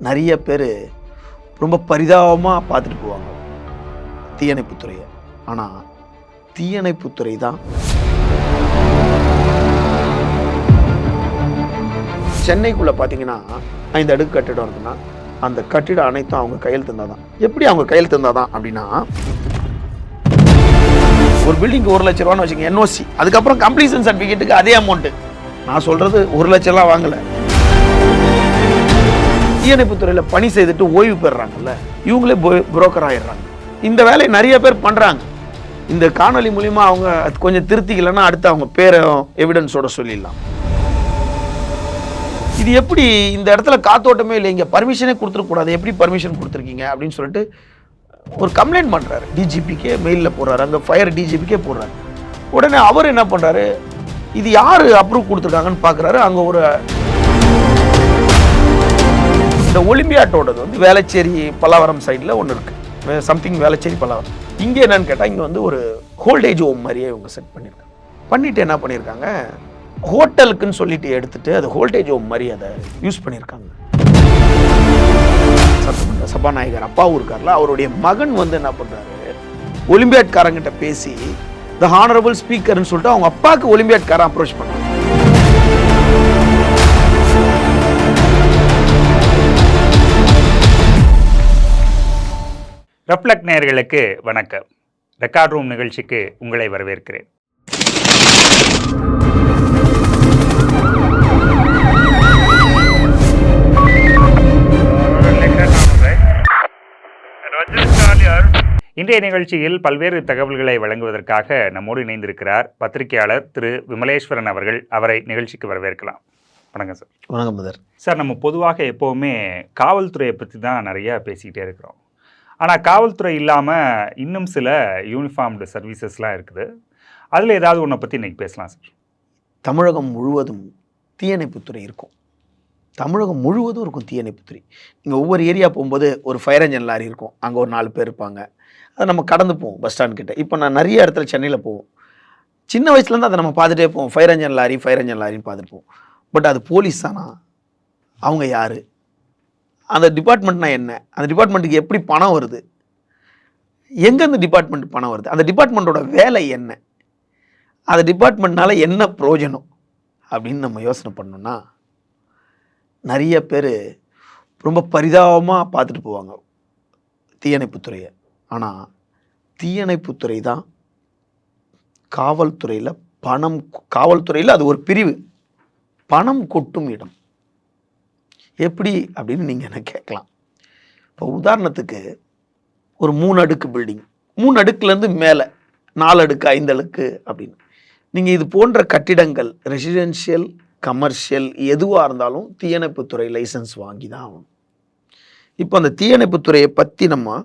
நிறைய பேர் ரொம்ப பரிதாபமாக பார்த்துட்டு போவாங்க. தீயணைப்புத்துறையை ஆனால் தீயணைப்புத்துறை தான். சென்னைக்குள்ளே பார்த்தீங்கன்னா ஐந்து அடுக்கு கட்டிடம் இருக்குன்னா அந்த கட்டிடம் அனைத்தும் அவங்க கையில் இருந்தால் தான் எப்படி அவங்க கையில் இருந்தால் தான் அப்படின்னா ஒரு பில்டிங்க்கு ஒரு லட்ச ரூபான்னு வச்சுங்க என்ஓசி அதுக்கப்புறம் கம்ப்ளீஷன் சர்டிஃபிகேட்டுக்கு அதே அமௌண்ட்டு நான் சொல்கிறது ஒரு லட்சம்லாம் வாங்கலை. தீயணைப்புத்துறையில் பணி செய்துட்டு ஓய்வு பெறுறாங்கல்ல இவங்களே புரோக்கர் ஆயிடுறாங்க. இந்த வேலையை நிறைய பேர் பண்ணுறாங்க இந்த காணொலி மூலிமா அவங்க கொஞ்சம் திருத்திக்கலைன்னா அடுத்து அவங்க பேரை எவிடன்ஸோட சொல்லிடலாம். இது எப்படி இந்த இடத்துல காத்தோட்டமே இல்லை இங்கே பர்மிஷனே கொடுத்துருக்கூடாது எப்படி பர்மிஷன் கொடுத்துருக்கீங்க அப்படின்னு சொல்லிட்டு ஒரு கம்ப்ளைண்ட் பண்ணுறாரு டிஜிபிக்கே மெயிலில் போடுறாரு. அங்கே ஃபயர் டிஜிபிக்கே போடுறாரு. உடனே அவர் என்ன பண்ணுறாரு இது யார் அப்ரூவ் கொடுத்துருக்காங்கன்னு பார்க்குறாரு அங்கே ஒரு இந்த ஒலிம்பியாட்டோடது வந்து வேளச்சேரி பல்லாவரம் சைடில் ஒன்று இருக்குது சம்திங் வேளச்சேரி பல்லாவரம். இங்கே என்னன்னு கேட்டால் இங்கே வந்து ஒரு ஹோல்டேஜ் ஹோம் மாதிரியே இவங்க செட் பண்ணியிருக்காங்க பண்ணிவிட்டு என்ன பண்ணியிருக்காங்க ஹோட்டலுக்குன்னு சொல்லிட்டு எடுத்துட்டு அது ஹோல்டேஜ் ஹோம் மாதிரி அதை யூஸ் பண்ணியிருக்காங்க சட்டமன்ற சபாநாயகர் அப்பாவும் இருக்கார்ல அவருடைய மகன் வந்து என்ன பண்ணுறாரு ஒலிம்பியாட்காரங்கிட்ட பேசி த ஹானரபிள் ஸ்பீக்கர்னு சொல்லிட்டு அவங்க அப்பாவுக்கு ஒலிம்பியாட்காரன் அப்ரோச் பண்ணாங்க. ரெஃப்ளெக்ட் நேயர்களுக்கு வணக்கம். ரெக்கார்ட் ரூம் நிகழ்ச்சிக்கு உங்களை வரவேற்கிறேன். இன்றைய நிகழ்ச்சியில் பல்வேறு தகவல்களை வழங்குவதற்காக நம்மோடு இணைந்திருக்கிறார் பத்திரிகையாளர் திரு விமலேஸ்வரன் அவர்கள். அவரை நிகழ்ச்சிக்கு வரவேற்கலாம். வணக்கம் சார். வணக்கம் சார் நம்ம பொதுவாக எப்போவுமே காவல்துறையை பற்றி தான் நிறையா பேசிக்கிட்டே இருக்கிறோம். ஆனால் காவல்துறை இல்லாமல் இன்னும் சில யூனிஃபார்ம்டு சர்வீசஸ்லாம் இருக்குது. அதில் ஏதாவது ஒன்றை பற்றி இன்றைக்கி பேசலாம் சார். தமிழகம் முழுவதும் தீயணைப்புத்துறை இருக்கும். தமிழகம் முழுவதும் இருக்கும் தீயணைப்புத்துறை நீங்கள் ஒவ்வொரு ஏரியா போகும்போது ஒரு ஃபயர் என்ஜின் லாரி இருக்கும். அங்கே ஒரு நாலு பேர் இருப்பாங்க. அதை நம்ம கடந்து போவோம் பஸ் ஸ்டாண்ட் கிட்டே. இப்போ நான் நிறைய இடத்துல சென்னையில் போவோம். சின்ன வயசுலேருந்து அதை நம்ம பார்த்துட்டே போவோம். Fire engine lorry fire engine லாரின்னு பார்த்துட்டு போவோம். பட் அது போலீஸ் தானா? அவங்க யார்? அந்த டிபார்ட்மெண்ட்னா என்ன? அந்த டிபார்ட்மெண்ட்டுக்கு எப்படி பணம் வருது? எங்கேருந்து டிபார்ட்மெண்ட் பணம் வருது? அந்த டிபார்ட்மெண்ட்டோட வேலை என்ன? அந்த டிபார்ட்மெண்ட்னால என்ன பிரயோஜனம் அப்படின்னு நம்ம யோசனை பண்ணோம்னா நிறைய பேர் ரொம்ப பரிதாபமாக பார்த்துட்டு போவாங்க தீயணைப்புத்துறையை ஆனால் தீயணைப்புத்துறை தான் காவல்துறையில் பணம் காவல்துறையில் அது ஒரு பிரிவு. பணம் கொட்டும் இடம். எப்படி அப்படின்னு நீங்கள் என்ன கேட்கலாம். இப்போ உதாரணத்துக்கு ஒரு மூணு அடுக்கு பில்டிங் மூணு அடுக்குலேருந்து மேலே நாலு அடுக்கு ஐந்து அடுக்கு அப்படின்னு. நீங்கள் இது போன்ற கட்டிடங்கள் ரெசிடென்ஷியல் கமர்ஷியல் எதுவாக இருந்தாலும் தீயணைப்புத்துறை லைசன்ஸ் வாங்கி தான் ஆகணும். இப்போ அந்த தீயணைப்புத்துறையை பற்றி நம்ம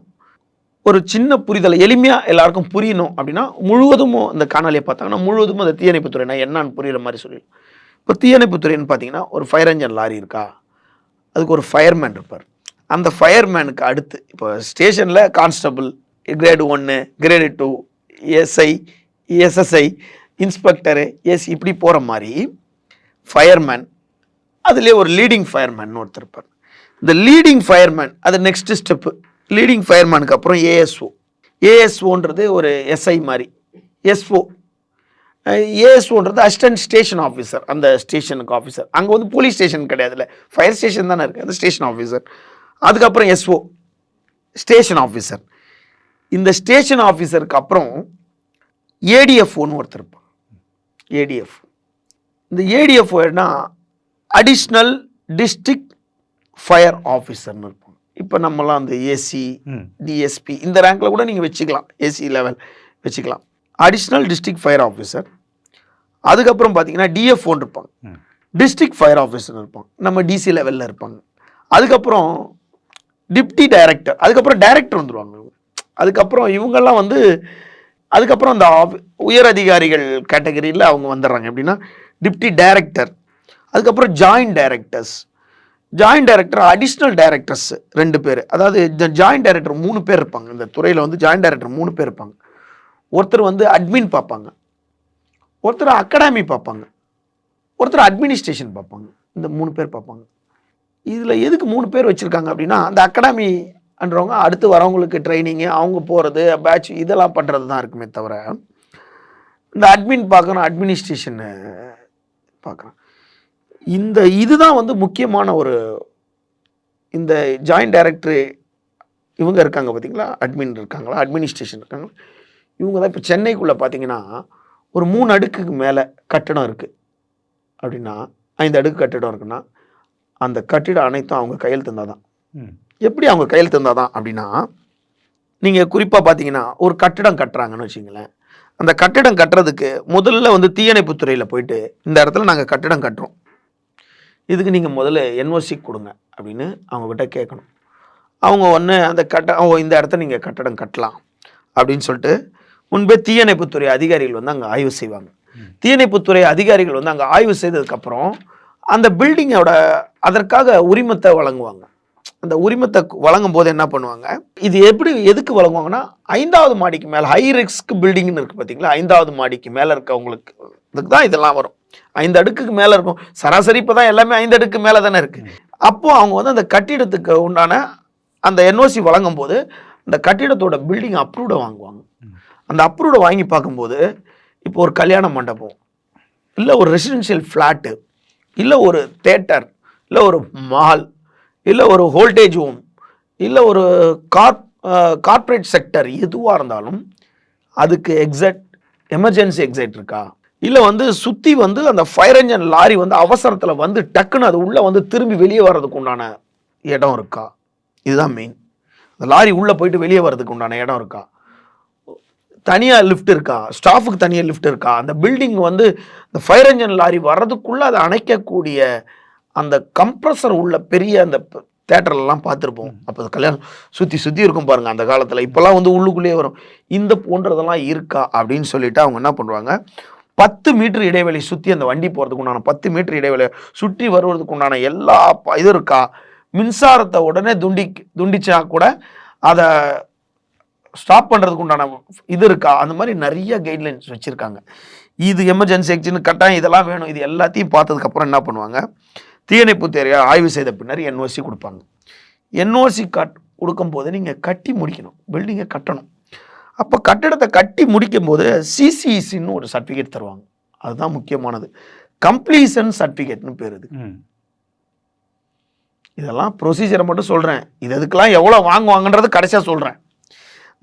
ஒரு சின்ன புரிதலை எளிமையாக எல்லாருக்கும் புரியணும் அப்படின்னா முழுவதும் அந்த காணொலியை பார்த்தாங்கன்னா முழுவதும் அந்த தீயணைப்புத்துறைனா என்னன்னு புரியுற மாதிரி சொல்லிடலாம். இப்போ தீயணைப்புத்துறைன்னு பார்த்தீங்கன்னா ஒரு ஃபயர் என்ஜின் லாரி இருக்கா? அதுக்கு ஒரு ஃபயர்மேன் இருப்பார். அந்த ஃபயர்மேனுக்கு அடுத்து இப்போ ஸ்டேஷனில் கான்ஸ்டபிள் கிரேடு ஒன்று grade two SI SSI inspector S இப்படி போகிற மாதிரி ஃபயர்மேன் அதுலேயே ஒரு லீடிங் ஃபயர்மேன் ஒருத்தர் இருப்பார். இந்த லீடிங் ஃபயர்மேன் அது நெக்ஸ்ட்டு ஸ்டெப்பு லீடிங் ஃபயர்மேனுக்கு அப்புறம் ஏஎஸ்ஓ ஏஎஸ்ஓன்றது ஒரு எஸ்ஐ மாதிரி. எஸ்ஓ ஏஎஸ்ஓன்றது அசிஸ்டன்ட் ஸ்டேஷன் ஆஃபீஸர் அந்த ஸ்டேஷனுக்கு ஆஃபீஸர் அங்கே வந்து போலீஸ் ஸ்டேஷன் கிடையாதுல்ல. ஃபயர் ஸ்டேஷன் தானே இருக்குது அந்த ஸ்டேஷன் ஆஃபீஸர் அதுக்கப்புறம் எஸ்ஓ ஸ்டேஷன் ஆஃபீஸர் இந்த ஸ்டேஷன் ஆஃபீஸருக்கு அப்புறம் ஏடிஎஃப்ஓன்னு ஒருத்தர் இருப்பான். ஏடிஎஃப் இந்த ஏடிஎஃப்ஓனா அடிஷ்னல் டிஸ்ட்ரிக்ட் ஃபயர் ஆஃபீஸர்னு இருப்பாங்க இப்போ நம்மலாம் அந்த ஏசி டிஎஸ்பி இந்த ரேங்க்கில் கூட நீங்கள் வச்சுக்கலாம். ஏசி லெவல் வச்சுக்கலாம். அடிஷ்னல் டிஸ்ட்ரிக்ட் ஃபயர் ஆஃபீஸர் அதுக்கப்புறம் பார்த்தீங்கன்னா டிஎஃப்ஓன்னு இருப்பாங்க. டிஸ்ட்ரிக்ட் ஃபயர் ஆஃபீஸர் இருப்பாங்க. நம்ம டிசி லெவலில் இருப்பாங்க. அதுக்கப்புறம் டிப்டி டைரக்டர் அதுக்கப்புறம் டைரக்டர் வந்துடுவாங்க இவங்க. அதுக்கப்புறம் இவங்கெல்லாம் வந்து அதுக்கப்புறம் அந்த உயர் அதிகாரிகள் கேட்டகரியில் அவங்க வந்துடுறாங்க. எப்படின்னா டிப்டி டைரக்டர் அதுக்கப்புறம் joint directors joint director additional directors ரெண்டு பேர். அதாவது இந்த ஜாயிண்ட் டைரக்டர் மூணு பேர் இருப்பாங்க. இந்த துறையில் வந்து ஜாயிண்ட் டைரக்டர் மூணு பேர் இருப்பாங்க. ஒருத்தர் வந்து அட்மின் பார்ப்பாங்க. ஒருத்தர் அகாடமி பார்ப்பாங்க. ஒருத்தர் அட்மினிஸ்ட்ரேஷன் பார்ப்பாங்க. இந்த மூணு பேர் பார்ப்பாங்க. இதில் எதுக்கு மூணு பேர் வச்சுருக்காங்க அப்படின்னா அந்த அகாடமின்றவங்க அடுத்து வரவங்களுக்கு ட்ரைனிங்கு அவங்க போகிறது பேட்ச் இதெல்லாம் பண்ணுறது தான் இருக்குமே தவிர இந்த அட்மின் பார்க்குறோம் அட்மினிஸ்ட்ரேஷன் பார்க்குறோம் இந்த இதுதான் வந்து முக்கியமான ஒரு இந்த ஜாயிண்ட் டைரக்டர் இவங்க இருக்காங்க பார்த்தீங்களா அட்மின் இருக்காங்களா? அட்மினிஸ்ட்ரேஷன் இருக்காங்களா? இவங்க தான் இப்போ சென்னைக்குள்ளே பார்த்தீங்கன்னா ஒரு மூணு அடுக்குக்கு மேலே கட்டடம் இருக்குது அப்படின்னா ஐந்து அடுக்கு கட்டிடம் இருக்குன்னா அந்த கட்டிடம் அனைத்தும் அவங்க கையெழுத்து இருந்தால் தான். எப்படி அவங்க கையெழுத்து இருந்தால் தான் அப்படின்னா நீங்கள் குறிப்பாக பார்த்தீங்கன்னா ஒரு கட்டிடம் கட்டுறாங்கன்னு வச்சுங்களேன். அந்த கட்டிடம் கட்டுறதுக்கு முதல்ல வந்து தீயணைப்புத் துறையில் போயிட்டு இந்த இடத்துல நாங்கள் கட்டிடம் கட்டுறோம். இதுக்கு நீங்கள் முதல்ல என்ஓசி கொடுங்க அப்படின்னு அவங்கக்கிட்ட கேட்கணும். அவங்க ஒன்று அந்த கட்ட இந்த இடத்த நீங்கள் கட்டடம் கட்டலாம் அப்படின்னு சொல்லிட்டு முன்பே தீயணைப்புத்துறை அதிகாரிகள் வந்து அங்கே ஆய்வு செய்வாங்க. தீயணைப்புத்துறை அதிகாரிகள் வந்து அங்கே ஆய்வு செய்ததுக்கப்புறம் அந்த பில்டிங்கோட அதற்காக உரிமத்தை வழங்குவாங்க. அந்த உரிமத்தை வழங்கும் போது என்ன பண்ணுவாங்க? இது எப்படி எதுக்கு வழங்குவாங்கன்னா ஐந்தாவது மாடிக்கு மேலே ஹை ரிஸ்க் பில்டிங்னு இருக்குது பார்த்தீங்களா ஐந்தாவது மாடிக்கு மேலே இருக்கவங்களுக்கு இதுக்கு தான் இதெல்லாம் வரும். ஐந்து அடுக்குக்கு மேலே இருக்கும். சராசரி இப்போ தான் எல்லாமே ஐந்து அடுக்கு மேலே தானே இருக்குது அப்போது அவங்க வந்து அந்த கட்டிடத்துக்கு உண்டான அந்த என்ஓசி வழங்கும் போது அந்த கட்டிடத்தோட பில்டிங் அப்ரூவ்டை வாங்குவாங்க. அந்த அப்ரூவ்டை வாங்கி பார்க்கும்போது இப்போ ஒரு கல்யாண மண்டபம் இல்லை ஒரு ரெசிடென்ஷியல் ஃப்ளாட்டு இல்லை ஒரு தேட்டர் இல்லை ஒரு மால் இல்லை ஒரு ஹோல்டேஜ் ஹோம் இல்லை ஒரு கார்ப் கார்ப்பரேட் செக்டர் எதுவாக இருந்தாலும் அதுக்கு எக்ஸட் எமர்ஜென்சி எக்ஸைட் இருக்கா? இல்லை வந்து சுற்றி வந்து அந்த ஃபயர் என்ஜின் லாரி வந்து அவசரத்தில் வந்து டக்குன்னு அது உள்ளே வந்து திரும்பி வெளியே வர்றதுக்கு உண்டான இடம் இருக்கா? இதுதான் மெயின் அந்த லாரி உள்ளே போயிட்டு வெளியே வர்றதுக்கு உண்டான இடம் இருக்கா? தனியாக லிஃப்ட் இருக்கா? ஸ்டாஃபுக்கு தனியாக லிஃப்ட் இருக்கா? அந்த பில்டிங் வந்து இந்த ஃபயர் என்ஜின் லாரி வர்றதுக்குள்ளே அதை அணைக்கக்கூடிய அந்த கம்ப்ரஸர் உள்ள பெரிய அந்த தேட்டர்லலாம் பார்த்துருப்போம். அப்போ கல்யாணம் சுற்றி சுற்றி இருக்கும் பாருங்க அந்த காலத்தில். இப்போல்லாம் வந்து உள்ளுக்குள்ளேயே வரும். இந்த போன்றதெல்லாம் இருக்கா? அப்படின்னு சொல்லிட்டு அவங்க என்ன பண்ணுவாங்க? பத்து மீட்டர் இடைவெளி சுற்றி அந்த வண்டி போகிறதுக்கு உண்டான பத்து மீட்டர் இடைவெளி சுற்றி வருவதற்கு உண்டான எல்லா இது இருக்கா? மின்சாரத்தை உடனே துண்டி துண்டிச்சா கூட அதை ஸ்டாப் பண்ணுறதுக்கு உண்டான இது இருக்கா? அந்த மாதிரி நிறைய கைட்லைன்ஸ் வச்சுருக்காங்க. இது எமர்ஜென்சி எக்ஸின் கட்டாயம் இதெல்லாம் வேணும். இது எல்லாத்தையும் பார்த்ததுக்கப்புறம் என்ன பண்ணுவாங்க? தீயணைப்பு தேவையை ஆய்வு செய்த பின்னர் என்ஓசி கொடுப்பாங்க. என்ஓசி கட் கொடுக்கும்போது நீங்கள் கட்டி முடிக்கணும். பில்டிங்கை கட்டணும். அப்போ கட்டிடத்தை கட்டி முடிக்கும் போது சிசிசின்னு ஒரு சர்டிஃபிகேட் தருவாங்க. அதுதான் முக்கியமானது. கம்ப்ளீஷன் சர்டிஃபிகேட்னு பேர் இது. இதெல்லாம் ப்ரொசீஜரை மட்டும் சொல்கிறேன் இது இதுக்கெல்லாம் எவ்வளோ வாங்குவாங்கன்றது கடைசியாக சொல்கிறேன்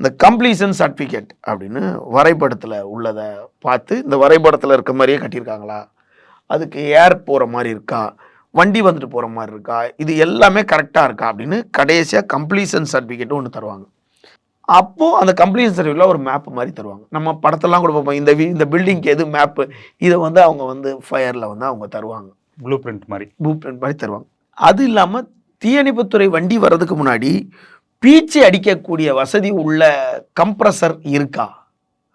இந்த கம்ப்ளீஷன் சர்டிஃபிகேட் அப்படின்னு வரைபடத்தில் உள்ளதை பார்த்து இந்த வரைபடத்தில் இருக்க மாதிரியே கட்டியிருக்காங்களா? அதுக்கு ஏர் போகிற மாதிரி இருக்கா? வண்டி வந்துட்டு போகிற மாதிரி இருக்கா? இது எல்லாமே கரெக்டாக இருக்கா? அப்படின்னு கடைசியாக கம்ப்ளீஷன் சர்டிஃபிகேட் ஒன்று தருவாங்க. அப்போது அந்த கம்ப்ளீஷன் சர்டிஃபிகேட்டில் ஒரு மேப் மாதிரி தருவாங்க. நம்ம படத்தெல்லாம் கூட பார்ப்போம். இந்த வீ- இந்த பில்டிங்க்கு எது மேப்பு இதை வந்து அவங்க வந்து ஃபயரில் வந்து அவங்க தருவாங்க. ப்ளூ பிரிண்ட் மாதிரி. ப்ளூ பிரிண்ட் மாதிரி தருவாங்க. அது இல்லாமல் தீயணைப்புத்துறை வண்டி வர்றதுக்கு முன்னாடி பீச்சு அடிக்கக்கூடிய வசதி உள்ள கம்ப்ரஸர் இருக்கா?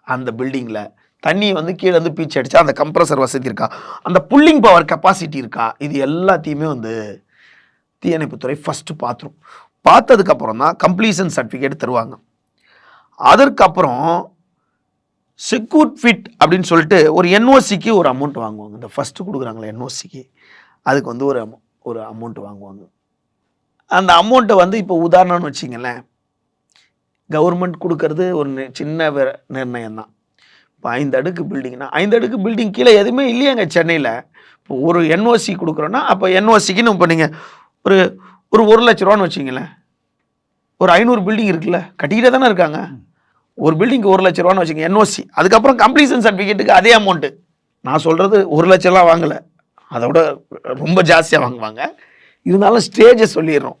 அந்த பில்டிங்கில் தண்ணி வந்து கீழே வந்து பீச்சு அடித்தா அந்த கம்ப்ரஸர் வசதி இருக்கா? அந்த புல்லிங் பவர் கெப்பாசிட்டி இருக்கா? இது எல்லாத்தையுமே வந்து தீயணைப்புத்துறை ஃபஸ்ட்டு பார்த்துரும் பார்த்ததுக்கப்புறம் தான் கம்ப்ளீஷன் சர்டிஃபிகேட் தருவாங்க. அதற்கப்புறம் செக்யூர் ஃபிட் அப்படின்னு சொல்லிட்டு ஒரு என்ஓசிக்கு ஒரு அமௌண்ட் வாங்குவாங்க. இந்த ஃபஸ்ட்டு கொடுக்குறாங்களே என்ஓசிக்கு அதுக்கு வந்து ஒரு ஒரு அமௌண்ட் வாங்குவாங்க. அந்த அமௌண்ட்டை வந்து இப்போ உதாரணம்னு வச்சிங்களேன். கவர்மெண்ட் கொடுக்கறது ஒரு நி- சின்ன நிர்ணயம் தான் இப்போ ஐந்து அடுக்கு பில்டிங்னா ஐந்து அடுக்கு பில்டிங் கீழே எதுவுமே இல்லையாங்க சென்னையில். இப்போ ஒரு என்ஓசி கொடுக்குறோன்னா அப்போ என்ஓசிக்குன்னு இப்போ நீங்கள் ஒரு ஒரு ஒரு லட்ச ரூபான்னு வச்சிங்களேன். ஒரு ஐநூறு பில்டிங் இருக்குல்ல கட்டிக்கிட்டே தானே இருக்காங்க. ஒரு பில்டிங்க்கு ஒரு லட்ச ரூபான்னு வச்சுங்க என்ஓசி அதுக்கப்புறம் கம்ப்ளீஷன் சர்டிஃபிகேட்டுக்கு அதே அமௌண்ட்டு நான் சொல்கிறது ஒரு லட்சம்லாம் வாங்கலை. அதை விட ரொம்ப ஜாஸ்தியாக வாங்குவாங்க. இருந்தாலும் ஸ்டேஜை சொல்லிடுறோம்.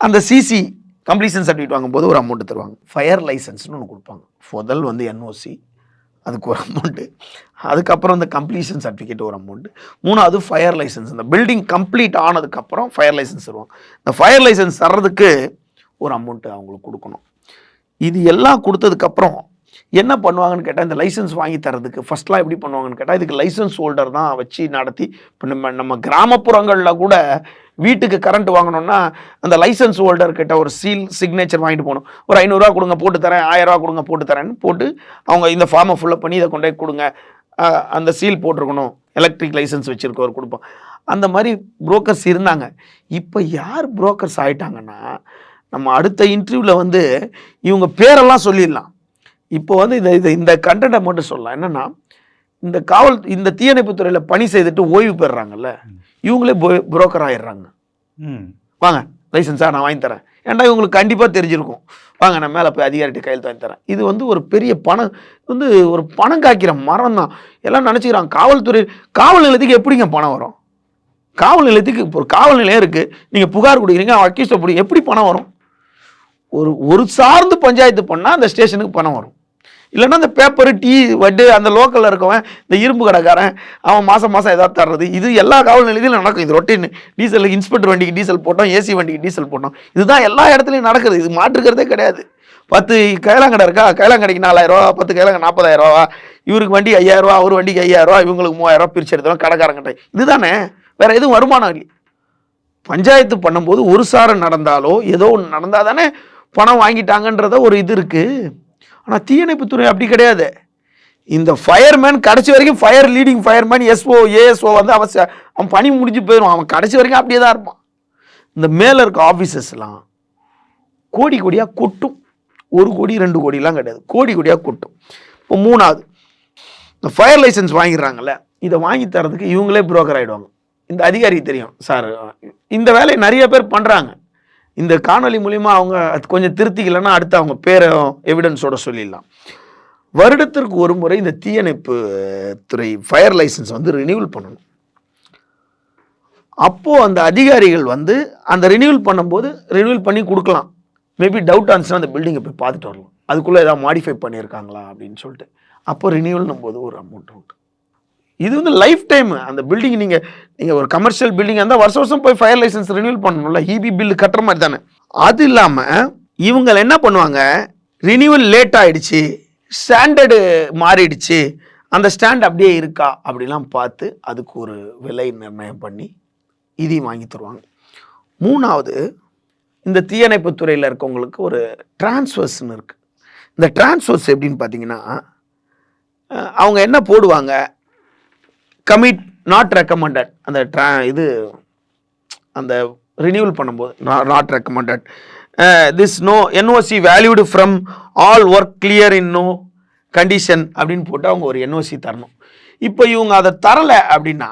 அந்த சிசி கம்ப்ளீஷன் சர்டிஃபிகேட் வாங்கும்போது ஒரு அமௌண்ட் தருவாங்க. ஃபயர் லைசன்ஸ்னு ஒன்று கொடுப்பாங்க. முதல் வந்து என்ஓசி அதுக்கு ஒரு அமௌண்ட்டு அதுக்கப்புறம் இந்த கம்ப்ளீஷன் சர்டிஃபிகேட் ஒரு அமௌண்ட்டு மூணாவது ஃபயர் லைசன்ஸ் இந்த பில்டிங் கம்ப்ளீட் ஆனதுக்கப்புறம் ஃபயர் லைசன்ஸ் தருவாங்க. இந்த ஃபயர் லைசன்ஸ் தர்றதுக்கு ஒரு அமௌண்ட்டு அவங்களுக்கு கொடுக்கணும். இது எல்லாம் கொடுத்ததுக்கப்புறம் என்ன பண்ணுவாங்கன்னு கேட்டால் இந்த லைசன்ஸ் வாங்கி தரதுக்கு ஃபஸ்ட்லாம் எப்படி பண்ணுவாங்கன்னு கேட்டால் இதுக்கு லைசன்ஸ் ஹோல்டர் தான் வச்சு நடத்தி இப்போ நம்ம நம்ம கிராமப்புறங்களில் கூட வீட்டுக்கு கரண்ட் வாங்கணும்னா அந்த லைசன்ஸ் ஹோல்டர் கிட்ட ஒரு சீல் சிக்னேச்சர் வாங்கிட்டு போகணும். ஒரு ஐநூறுரூவா கொடுங்க போட்டு தரேன் ஆயிரரூவா கொடுங்க போட்டு தரேன்னு போட்டு அவங்க இந்த ஃபார்மை ஃபுல்லப் பண்ணி இதை கொண்டு போய் கொடுங்க. அந்த சீல் போட்டிருக்கணும். எலக்ட்ரிக் லைசன்ஸ் வச்சுருக்கவர் கொடுப்போம் அந்த மாதிரி புரோக்கர்ஸ் இருந்தாங்க. இப்போ யார் புரோக்கர்ஸ் ஆயிட்டாங்கன்னா நம்ம அடுத்த இன்டர்வியூவில் வந்து இவங்க பேரெல்லாம் சொல்லிடலாம். இப்போ வந்து இந்த இது இந்த கண்டென்ட்டை மட்டும் சொல்லலாம். என்னென்னா இந்த காவல் இந்த தீயணைப்பு துறையில் பணி செய்துட்டு ஓய்வு பெறுறாங்கல்ல. இவங்களே புரோக்கர் ஆயிடுறாங்க. ம். வாங்க லைசன்ஸாக நான் வாங்கி தரேன். ஏன்டா இவங்களுக்கு கண்டிப்பாக தெரிஞ்சிருக்கும். வாங்க நான் மேலே போய் அதிகாரிகிட்ட கையெழுத்து வாங்கி தரேன். இது வந்து ஒரு பெரிய பணம் வந்து ஒரு பணம் காய்க்கிற மரம் தான். எல்லாம் நினச்சிக்கிறாங்க காவல்துறை காவல் நிலையத்துக்கு எப்படிங்க பணம் வரும்? காவல் நிலையத்துக்கு இப்போ ஒரு காவல் நிலையம் இருக்குது நீங்கள் புகார் கொடுக்குறீங்க அக்கீஸ்ட பிடிங்க எப்படி பணம் வரும்? ஒரு ஒரு சார்ந்து பஞ்சாயத்து பண்ணால் அந்த ஸ்டேஷனுக்கு பணம் வரும். இல்லைன்னா அந்த பேப்பரு டீ வட்டு அந்த லோக்கலில் இருக்கவன் இந்த இரும்பு கடைக்காரன் அவன் மாதம் மாதம் ஏதாவது தர்றது இது எல்லா காவல் நிலையத்திலும் நடக்கும். இது ரொட்டீன். டீசல் இன்ஸ்பெக்டர் வண்டிக்கு டீசல் போட்டோம் ஏசி வண்டிக்கு டீசல் போட்டோம். இதுதான் எல்லா இடத்துலையும் நடக்குது. இது மாற்றுக்கிறதே கிடையாது. பத்து கைலாங்கடை இருக்கா? கைலாங்கடைக்கு நாலாயிரம் ரூபா பத்து கைலாங்க நாற்பதாயிரம் ரூபா. இவருக்கு வண்டி ஐயாயிரம் ரூபா அவர் வண்டிக்கு ஐயாயிரரூவா இவங்களுக்கு மூவாயிரம் ரூபா பிரிச்சு எடுத்துருவோம் கடைக்காரங்கிட்ட. இதுதானே? வேறு எதுவும் வருமானம் இல்லை. பஞ்சாயத்து பண்ணும்போது ஒரு சாரம் நடந்தாலோ ஏதோ ஒன்று நடந்தால் தானே பணம் வாங்கிட்டாங்கன்றத ஒரு இது இருக்குது ஆனால் தீயணைப்புத்துறை அப்படி கிடையாது. இந்த ஃபயர்மேன் கடைசி வரைக்கும் fire leading fireman SO ASO வந்து அவன் அவன் பணி முடிஞ்சு போயிடும் அவன் கடைசி வரைக்கும் அப்படியே தான் இருப்பான். இந்த மேலே இருக்க ஆஃபீஸர்ஸ்லாம் கோடி கோடியாக கொட்டும். ஒரு கோடி ரெண்டு கோடிலாம் கிடையாது. கோடி கோடியாக கொட்டும். இப்போ மூணாவது இந்த ஃபயர் லைசன்ஸ் வாங்கிடுறாங்கல்ல இதை வாங்கி தரதுக்கு இவங்களே புரோக்கர் ஆகிடுவாங்க இந்த அதிகாரிக்கு தெரியும் சார் இந்த வேலையை நிறைய பேர் பண்ணுறாங்க இந்த காணொளி மூலிமா அவங்க அது கொஞ்சம் திருத்திக்கலைன்னா அடுத்து அவங்க பேரை எவிடன்ஸோட சொல்லிடலாம். வருடத்திற்கு ஒரு முறை இந்த தீயணைப்பு துறை ஃபயர் லைசன்ஸ் வந்து ரினியூவல் பண்ணணும். அப்போது அந்த அதிகாரிகள் வந்து அந்த ரினியூவல் பண்ணும்போது ரினியூவல் பண்ணி கொடுக்கலாம். மேபி டவுட் ஆனிச்சுன்னா அந்த பில்டிங்கை போய் பார்த்துட்டு வரலாம். அதுக்குள்ளே ஏதாவது மாடிஃபை பண்ணியிருக்காங்களா அப்படின்னு சொல்லிட்டு. அப்போ ரினியூவல்னும் போது ஒரு அமௌண்ட் உண்டு இது வந்து லைஃப் டைம் அந்த பில்டிங் நீங்கள் நீங்கள் ஒரு கமர்ஷியல் பில்டிங் இருந்தால் வருஷம் வருஷம் போய் ஃபயர் லைசன்ஸ் ரினியூல் பண்ணணும்ல. இபி பில்லு கட்டுற மாதிரி தானே. அது இல்லாமல் இவங்க என்ன பண்ணுவாங்க? ரினியூவல் லேட் ஆயிடுச்சு. ஸ்டாண்டர்டு மாறிடுச்சு. அந்த ஸ்டாண்ட் அப்படியே இருக்கா? அப்படிலாம் பார்த்து அதுக்கு ஒரு விலை நிர்ணயம் பண்ணி இதையும் வாங்கி தருவாங்க. மூணாவது இந்த தீயணைப்பு துறையில் இருக்கவங்களுக்கு ஒரு டிரான்ஸ்ஃபர்ஸ்னு இருக்குது இந்த டிரான்ஸ்ஃபர்ஸ் எப்படின்னு பார்த்தீங்கன்னா அவங்க என்ன போடுவாங்க? கமிட் நாட் ரெக்கமெண்டட் அந்த ட்ரா இது அந்த ரினியூவல் பண்ணும்போது not recommended this no NOC valued from all work clear in no condition அப்படின்னு போட்டு அவங்க ஒரு என்ஓசி தரணும். இப்போ இவங்க அதை தரலை அப்படின்னா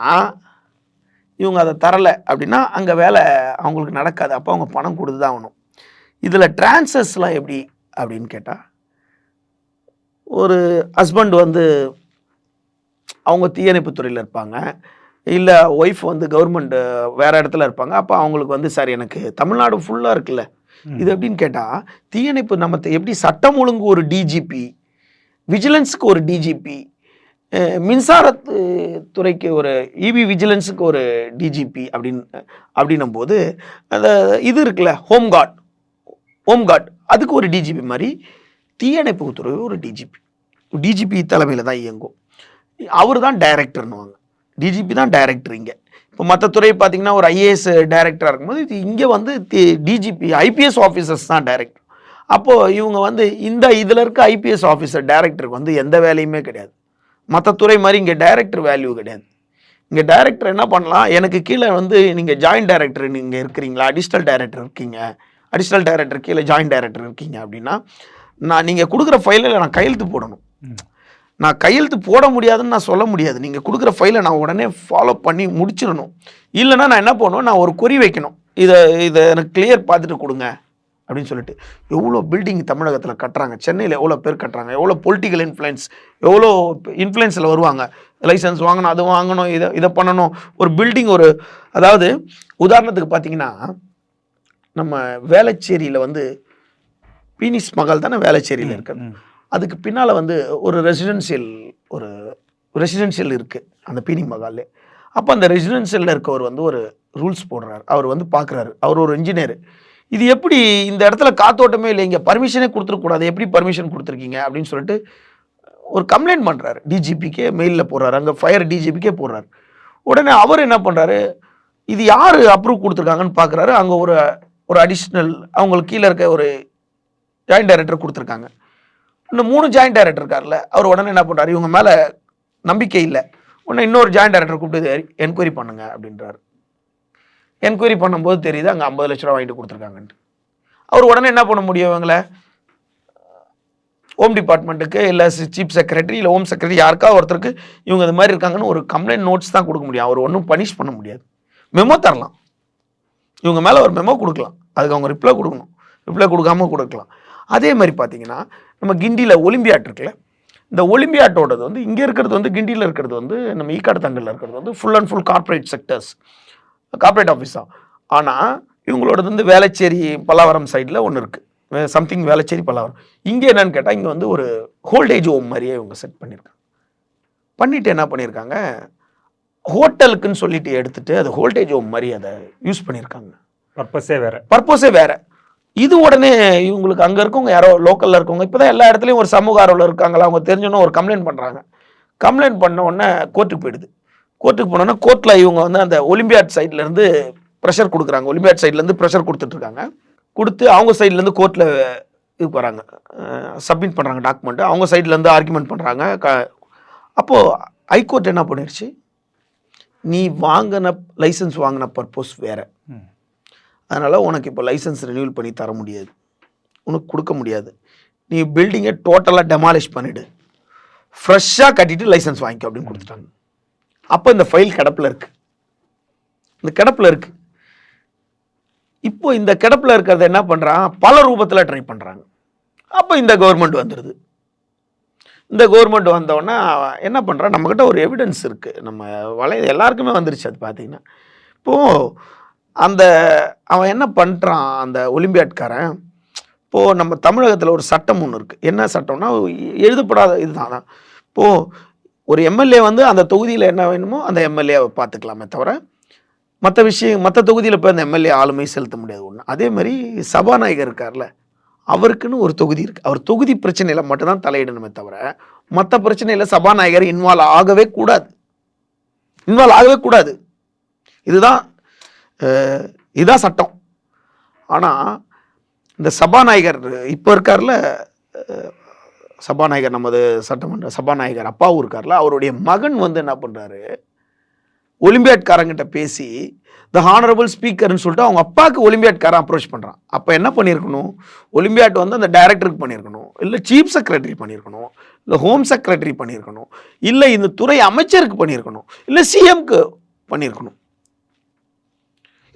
இவங்க அதை தரலை அப்படின்னா அங்கே வேலை அவங்களுக்கு நடக்காது. அப்போ அவங்க பணம் கொடுத்து தான் ஆகணும். இதில் டிரான்சர்ஸ்லாம் எப்படி அப்படின்னு கேட்டால் ஒரு ஹஸ்பண்ட் வந்து அவங்க தீயணைப்பு துறையில் இருப்பாங்க. இல்லை ஒய்ஃப் வந்து கவர்மெண்ட் வேற இடத்துல இருப்பாங்க. அப்போ அவங்களுக்கு வந்து சார் எனக்கு தமிழ்நாடு ஃபுல்லாக இருக்குல்ல. இது எப்படின்னு கேட்டால் தீயணைப்பு நம்ம எப்படி சட்டம் ஒழுங்கு ஒரு டிஜிபி விஜிலன்ஸுக்கு ஒரு டிஜிபி மின்சாரத்து துறைக்கு ஒரு இபி விஜிலன்ஸுக்கு ஒரு டிஜிபி அப்படின்னு அப்படின்னும் போது அந்த இது இருக்குல்ல ஹோம் கார்ட் ஹோம் கார்ட் அதுக்கு ஒரு டிஜிபி மாதிரி தீயணைப்பு துறை ஒரு டிஜிபி டிஜிபி தலைமையில் தான் இயங்கும். அவர் தான் டைரக்டர்னுவாங்க டிஜிபி தான் டைரக்டர் இங்கே. இப்போ மற்ற துறை பார்த்தீங்கன்னா ஒரு ஐஏஎஸ் டைரக்டராக இருக்கும்போது இது இங்கே வந்து டிஜிபி ஐபிஎஸ் ஆஃபீஸர்ஸ் தான் டைரக்டர். அப்போது இவங்க வந்து இந்த இதில் இருக்க ஐபிஎஸ் ஆஃபீஸர் டைரக்டருக்கு வந்து எந்த வேலையுமே கிடையாது. மற்ற துறை மாதிரி இங்கே டைரக்டர் வேல்யூ கிடையாது. இங்கே டைரக்டர் என்ன பண்ணலாம்? எனக்கு கீழே வந்து நீங்கள் ஜாயின்ட் டைரக்டர் நீங்கள் இருக்கிறீங்களா? அடிஷ்னல் டைரக்டர் இருக்கீங்க. அடிஷ்னல் டைரக்டர் கீழே ஜாயின்ட் டைரக்டர் இருக்கீங்க அப்படின்னா நான் நீங்கள் கொடுக்குற ஃபைலில் நான் கையெழுத்து போடணும். நான் கையெழுத்து போட முடியாதுன்னு நான் சொல்ல முடியாது. நீங்கள் கொடுக்குற ஃபைலை நான் உடனே ஃபாலோ பண்ணி முடிச்சிடணும். இல்லைன்னா நான் என்ன பண்ணணும் நான் ஒரு குறி வைக்கணும். இதை இதை எனக்கு கிளியர் பார்த்துட்டு கொடுங்க அப்படின்னு சொல்லிட்டு. எவ்வளோ பில்டிங் தமிழகத்தில் கட்டுறாங்க? சென்னையில் எவ்வளோ பேர் கட்டுறாங்க? எவ்வளோ பொலிட்டிக்கல் இன்ஃப்ளூயன்ஸ் எவ்வளோ இன்ஃப்ளூயன்ஸில் வருவாங்க? லைசன்ஸ் வாங்கணும் அது வாங்கணும் இதை இதை பண்ணணும். ஒரு பில்டிங் ஒரு அதாவது உதாரணத்துக்கு பார்த்தீங்கன்னா நம்ம வேளச்சேரியில் வந்து பீனிஸ் மகால் தானே வேளச்சேரியில் இருக்குது. அதுக்கு பின்னால் வந்து ஒரு ரெசிடென்சியல் ஒரு ரெசிடென்சியல் இருக்குது அந்த பீனி மகாலே அப்போ அந்த ரெசிடென்சியலில் இருக்கவர் வந்து ஒரு ரூல்ஸ் போடுறாரு. அவர் வந்து பார்க்குறாரு அவர் ஒரு இன்ஜினியர் இது எப்படி இந்த இடத்துல காத்தோட்டமே இல்லை இங்கே பர்மிஷனே கொடுத்துருக்கூடாது எப்படி பர்மிஷன் கொடுத்துருக்கீங்க அப்படின்னு சொல்லிட்டு ஒரு கம்ப்ளைண்ட் பண்ணுறாரு டிஜிபிக்கே மெயிலில் போடுறாரு. அங்கே ஃபயர் டிஜிபிக்கே போடுறாரு. உடனே அவர் என்ன பண்ணுறாரு இது யார் அப்ரூவ் கொடுத்துருக்காங்கன்னு பார்க்குறாரு அங்கே ஒரு ஒரு அடிஷ்னல் அவங்களுக்கு கீழே இருக்க ஒரு ஜாயின்ட் டைரக்டர் கொடுத்துருக்காங்க. இந்த மூணு ஜாயிண்ட் டைரக்டர் இருக்கார்ல அவர் உடனே என்ன பண்ணுறாரு இவங்க மேலே நம்பிக்கை இல்லை. உடனே இன்னொரு ஜாயிண்ட் டைரக்டர் கூப்பிட்டு என்கொயரி பண்ணுங்க அப்படின்றாரு. என்கொயரி பண்ணும்போது தெரியுது அங்கே ஐம்பது லட்ச ரூபா வாங்கிட்டு கொடுத்துருக்காங்கன்ட்டு. அவர் உடனே என்ன பண்ண முடியும் இவங்களை? ஹோம் டிபார்ட்மெண்ட்டுக்கு இல்லை சீஃப் செக்ரட்டரி இல்லை ஹோம் செக்ரட்டரி யாருக்கா ஒருத்தருக்கு இவங்க இது மாதிரி இருக்காங்கன்னு ஒரு கம்ப்ளைண்ட் நோட்ஸ் தான் கொடுக்க முடியும். அவர் ஒன்றும் பனிஷ் பண்ண முடியாது. மெமோ தரலாம். இவங்க மேலே ஒரு மெமோ கொடுக்கலாம். அதுக்கு அவங்க ரிப்ளை கொடுக்கணும். ரிப்ளை கொடுக்காம கொடுக்கலாம். அதே மாதிரி பார்த்தீங்கன்னா நம்ம கிண்டியில் ஒலிம்பியாட் இருக்குல்ல? இந்த ஒலிம்பியாட்டோடது வந்து இங்கே இருக்கிறது வந்து கிண்டியில் இருக்கிறது வந்து நம்ம ஈக்காடு தங்கலில் இருக்கிறது வந்து full and full corporate sectors corporate office தான் ஆனால் இவங்களோடது வந்து வேளச்சேரி பல்லாவரம் சைடில் ஒன்று இருக்குது சம்திங் வேளச்சேரி பல்லாவரம். இங்கே என்னன்னு கேட்டால் இங்கே வந்து ஒரு ஹோல்டேஜ் ஹோம் மாதிரியே இவங்க செட் பண்ணியிருக்காங்க பண்ணிட்டு என்ன பண்ணியிருக்காங்க ஹோட்டலுக்குன்னு சொல்லிட்டு எடுத்துட்டு அது ஹோல்டேஜ் ஹோம் மாதிரி அதை யூஸ் பண்ணியிருக்காங்க பர்பஸே வேற. பர்பஸே வேற. இது உடனே இவங்களுக்கு அங்கே இருக்கவங்க யாரோ லோக்கலில் இருக்கவங்க இப்போ தான் எல்லா இடத்துலையும் ஒரு சமூக ஆர்வலர் இருக்காங்களா? அவங்க தெரிஞ்சோன்னு ஒரு கம்ப்ளைண்ட் பண்ணுறாங்க கம்ப்ளைண்ட் பண்ண உடனே கோர்ட்டுக்கு போயிடுது. கோர்ட்டுக்கு போனோன்னா கோர்ட்டில் இவங்க வந்து அந்த ஒலிம்பியாட் சைட்லேருந்து ப்ரெஷர் கொடுக்குறாங்க. ஒலிம்பியாட் சைட்லேருந்து ப்ரெஷர் கொடுத்துட்ருக்காங்க கொடுத்து அவங்க சைட்லேருந்து கோர்ட்டில் இது போகிறாங்க சப்மிட் பண்ணுறாங்க டாக்குமெண்ட்டு அவங்க சைட்லேருந்து ஆர்குமெண்ட் பண்ணுறாங்க க அப்போது ஹைகோர்ட் என்ன பண்ணிருச்சு நீ வாங்கின லைசன்ஸ் வாங்கின பர்பஸ் வேறு. ம். அதனால் உனக்கு இப்போ லைசன்ஸ் ரினியூவல் பண்ணி தர முடியாது. உனக்கு கொடுக்க முடியாது. நீ பில்டிங்கை டோட்டலாக டெமாலிஷ் பண்ணிவிடு ஃப்ரெஷ்ஷாக கட்டிட்டு லைசன்ஸ் வாங்கிக்கோ அப்படின்னு கொடுத்துட்டாங்க. அப்போ இந்த ஃபைல் கிடப்பில் இருக்குது இந்த கிடப்பில் இருக்குது இப்போ இந்த கிடப்பில் இருக்கிறத என்ன பண்ணுறான் பல ரூபத்தில் ட்ரை பண்ணுறாங்க அப்போ இந்த கவர்மெண்ட் வந்துடுது இந்த கவர்மெண்ட் வந்தோடனே என்ன பண்ணுறான் நம்மக்கிட்ட ஒரு எவிடன்ஸ் இருக்குது நம்ம வளைய எல்லாருக்குமே வந்துருச்சு அது பார்த்தீங்கன்னா இப்போது அந்த அவன் என்ன பண்ணுறான் அந்த ஒலிம்பியாட்காரன்? இப்போது நம்ம தமிழகத்தில் ஒரு சட்டம் ஒன்று இருக்குது என்ன சட்டம்னா எழுதப்படாத இதுதான். அதான். இப்போது ஒரு எம்எல்ஏ வந்து அந்த தொகுதியில் என்ன வேணுமோ அந்த எம்எல்ஏவை பார்த்துக்கலாமே தவிர மற்ற விஷயம் மற்ற தொகுதியில் போய் அந்த எம்எல்ஏ ஆளுமை செலுத்த முடியாது ஒன்று அதே மாதிரி சபாநாயகர் இருக்கார்ல அவருக்குன்னு ஒரு தொகுதி இருக்குது அவர் தொகுதி பிரச்சனையில் மட்டும்தான் தலையிடணுமே தவிர மற்ற பிரச்சனையில் சபாநாயகர் இன்வால்வ் ஆகவே கூடாது. இன்வால்வ் ஆகவே கூடாது. இதுதான் இதான் சட்டம். ஆனால் இந்த சபாநாயகர் இப்போ இருக்கார்ல சபாநாயகர் நமது சட்டமன்ற சபாநாயகர் அப்பாவும் இருக்கார்ல அவருடைய மகன் வந்து என்ன பண்ணுறாரு ஒலிம்பியாட்காரங்கிட்ட பேசி த ஹானரபுள் ஸ்பீக்கர்னு சொல்லிட்டு அவங்க அப்பாவுக்கு ஒலிம்பியாட்காரன் அப்ரோச் பண்ணுறான் அப்போ என்ன பண்ணியிருக்கணும்? ஒலிம்பியாட் வந்து அந்த டைரக்டருக்கு பண்ணியிருக்கணும். இல்லை சீஃப் செக்ரட்டரி பண்ணியிருக்கணும். இல்லை ஹோம் செக்ரட்டரி பண்ணியிருக்கணும். இல்லை இந்த துறை அமைச்சருக்கு பண்ணியிருக்கணும். இல்லை சிஎம்க்கு பண்ணியிருக்கணும்.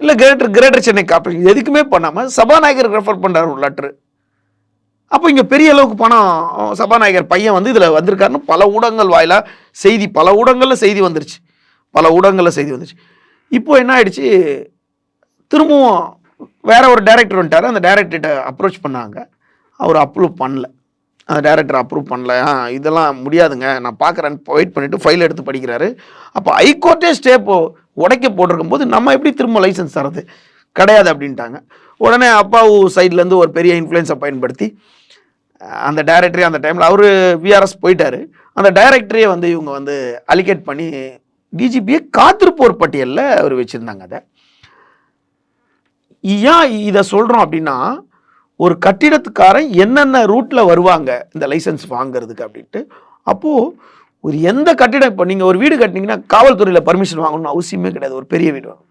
இல்லை கிரேட்டர் கிரேட்டர் சென்னை காப்பீடு எதுக்குமே பண்ணாமல் சபாநாயகர் ரெஃபர் பண்ணுறாரு ஒரு லெட்ரு அப்போ இங்கே பெரிய அளவுக்கு பணம் சபாநாயகர் பையன் வந்து இதில் வந்திருக்காருன்னு பல ஊடகங்கள் வாயிலாக செய்தி பல ஊடகங்களில் செய்தி வந்துருச்சு. பல ஊடகங்களில் செய்தி வந்துருச்சு. இப்போ என்ன ஆயிடுச்சு? திரும்பவும் வேற ஒரு டைரக்டர் வந்துட்டார். அந்த டைரக்டர்கிட்ட அப்ரோச் பண்ணாங்க. அவர் அப்ரூவ் பண்ணல. டேரக்டர் அப்ரூவ் பண்ணல. ஆ, இதெல்லாம் முடியாதுங்க. நான் பார்க்குறேன் வெயிட் பண்ணிவிட்டு ஃபைல் எடுத்து படிக்கிறாரு. அப்போ ஹைகோர்ட்டே ஸ்டே போ உடைக்க போட்டிருக்கும் போது நம்ம எப்படி திரும்ப லைசன்ஸ் தரது? கிடையாது அப்படின்ட்டாங்க. உடனே அப்பாவு சைட்லேருந்து ஒரு பெரிய இன்ஃப்ளூயன்ஸை பயன்படுத்தி அந்த டைரக்டரே அந்த டைமில் அவர் விஆர்எஸ் போயிட்டாரு. அந்த டைரக்டரே வந்து இவங்க வந்து அலிகேட் பண்ணி டிஜிபியை காத்திருப்போர் பட்டியலில் அவர் வச்சுருந்தாங்க அதை. ஏன் இதை சொல்கிறோம் அப்படின்னா ஒரு கட்டிடத்துக்காரன் என்னென்ன ரூட்டில் வருவாங்க இந்த லைசன்ஸ் வாங்குறதுக்கு அப்படின்ட்டு அப்போது ஒரு எந்த கட்டிடம் இப்போ நீங்கள் ஒரு வீடு கட்டினீங்கன்னா காவல்துறையில் பர்மிஷன் வாங்கணும்னு அவசியமே கிடையாது. ஒரு பெரிய வீடு வாங்கணும்.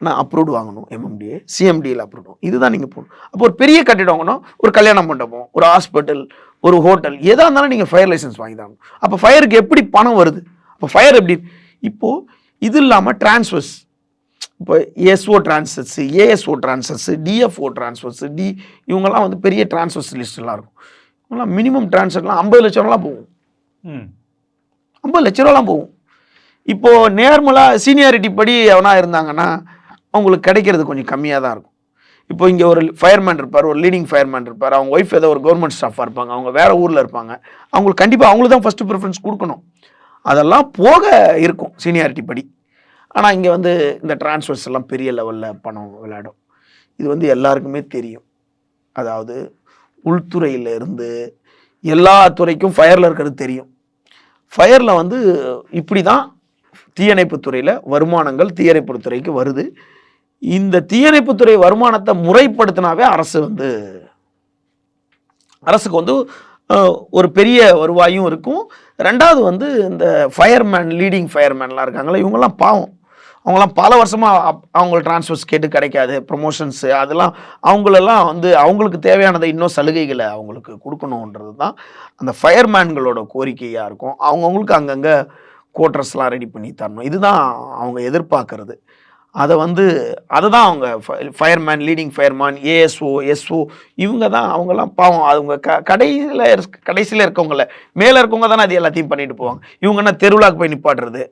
ஆனால் அப்ரூவ்டு வாங்கணும் எம்எம்டிஏ சிஎம்டியில் அப்ரூவ் இதுதான் நீங்கள் போகணும். அப்போ ஒரு பெரிய கட்டிடம் வாங்கணும் ஒரு கல்யாண மண்டபம் ஒரு ஹாஸ்பிட்டல் ஒரு ஹோட்டல் எதாக இருந்தாலும் நீங்கள் ஃபயர் லைசன்ஸ் வாங்கி தான் அப்போ ஃபயருக்கு எப்படி பணம் வருது? அப்போ ஃபயர் எப்படி? இப்போது இது இல்லாமல் டிரான்ஸ்ஃபர்ஸ் இப்போ SO transfers ASO transfers DFO transfers D இவங்கெல்லாம் வந்து பெரிய டிரான்ஸ்ஃபர்ஸ் லிஸ்ட்லாம் இருக்கும். இவங்கெல்லாம் மினிமம் டிரான்ஸ்ஃபர்லாம் ஐம்பது லட்ச ரூபாலாம் போகும். ஐம்பது லட்ச ரூபாலாம் போகும். இப்போது நேர்மலாக சீனியாரிட்டி படி எவனா இருந்தாங்கன்னா அவங்களுக்கு கிடைக்கிறது கொஞ்சம் கம்மியாக தான் இருக்கும். இப்போ இங்கே ஒரு ஃபயர்மேன் இருப்பார் ஒரு லீடிங் ஃபயர்மேன் இருப்பார் அவங்க ஒய்ஃப் ஏதோ ஒரு கவர்மெண்ட் ஸ்டாஃபாக இருப்பாங்க அவங்க வேறு ஊரில் இருப்பாங்க. அவங்களுக்கு கண்டிப்பாக அவங்களுக்கு தான் ஃபஸ்ட்டு ப்ரிஃபரன்ஸ் கொடுக்கணும். அதெல்லாம் போக இருக்கும் சீனியாரிட்டி படி. ஆனால் இங்கே வந்து இந்த டிரான்ஸ்ஃபர்ஸ் எல்லாம் பெரிய லெவலில் பணம் விளையாடும். இது வந்து எல்லாருக்குமே தெரியும். அதாவது உள்துறையிலேருந்து எல்லா துறைக்கும் ஃபயரில் இருக்கிறது தெரியும். ஃபயரில் வந்து இப்படி தான் தீயணைப்பு துறையில் வருமானங்கள் தீயணைப்பு துறைக்கு வருது. இந்த தீயணைப்புத்துறை வருமானத்தை முறைப்படுத்தினாவே அரசு வந்து அரசுக்கு வந்து ஒரு பெரிய வருவாயும் இருக்கும். ரெண்டாவது வந்து இந்த ஃபயர்மேன் லீடிங் ஃபயர்மேன்லாம் இருக்காங்களே இவங்கெல்லாம் பாவம். அவங்களாம் பல வருஷமாக அவங்க ட்ரான்ஸ்ஃபர்ஸ் கேட்டு கிடைக்காது ப்ரொமோஷன்ஸு அதெல்லாம் அவங்களெல்லாம் வந்து அவங்களுக்கு தேவையானதை இன்னும் சலுகைகளை அவங்களுக்கு கொடுக்கணுன்றது தான் அந்த ஃபயர்மேன்களோட கோரிக்கையாக இருக்கும். அவங்கவுங்களுக்கு அங்கங்கே குவார்ட்டர்ஸ்லாம் ரெடி பண்ணி தரணும். இதுதான் அவங்க எதிர்பார்க்கறது. அதை வந்து அதை தான் அவங்க fireman leading fireman ASO SO இவங்க தான் அவங்கெல்லாம் பாவம். அவங்க க கடைசியில் கடைசியில் இருக்கவங்கள மேலே இருக்கவங்க தானே அது எல்லாத்தையும் பண்ணிட்டு போவாங்க. இவங்க என்ன தெருவிழாக்கு போய் நிப்பாட்டுறது?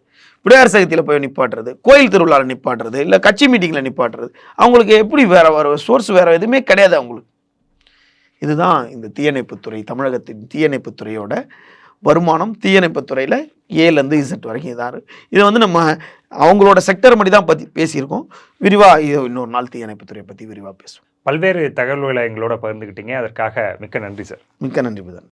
பிள்ளையார் சகத்தியில் போய் நிப்பாட்டுறது கோயில் திருவிழாவில் நிப்பாட்டுறது இல்லை கட்சி மீட்டிங்கில் நிப்பாட்டுறது. அவங்களுக்கு எப்படி வேற ஒரு சோர்ஸ் வேற எதுவுமே கிடையாது அவங்களுக்கு. இதுதான் இந்த தீயணைப்புத்துறை தமிழகத்தின் தீயணைப்புத்துறையோட வருமானம். தீயணைப்புத்துறையில் ஏலேருந்து இசட் வரைக்கும் இதாக. இதை வந்து நம்ம அவங்களோட செக்டர் மட்டும் தான் பற்றி பேசியிருக்கோம். விரிவாக இது இன்னொரு நாள் தீயணைப்புத்துறையை பற்றி விரிவாக பேசுவோம். பல்வேறு தகவல்களை எங்களோட பகிர்ந்துக்கிட்டீங்க அதற்காக மிக்க நன்றி சார். மிக்க நன்றி புதன்.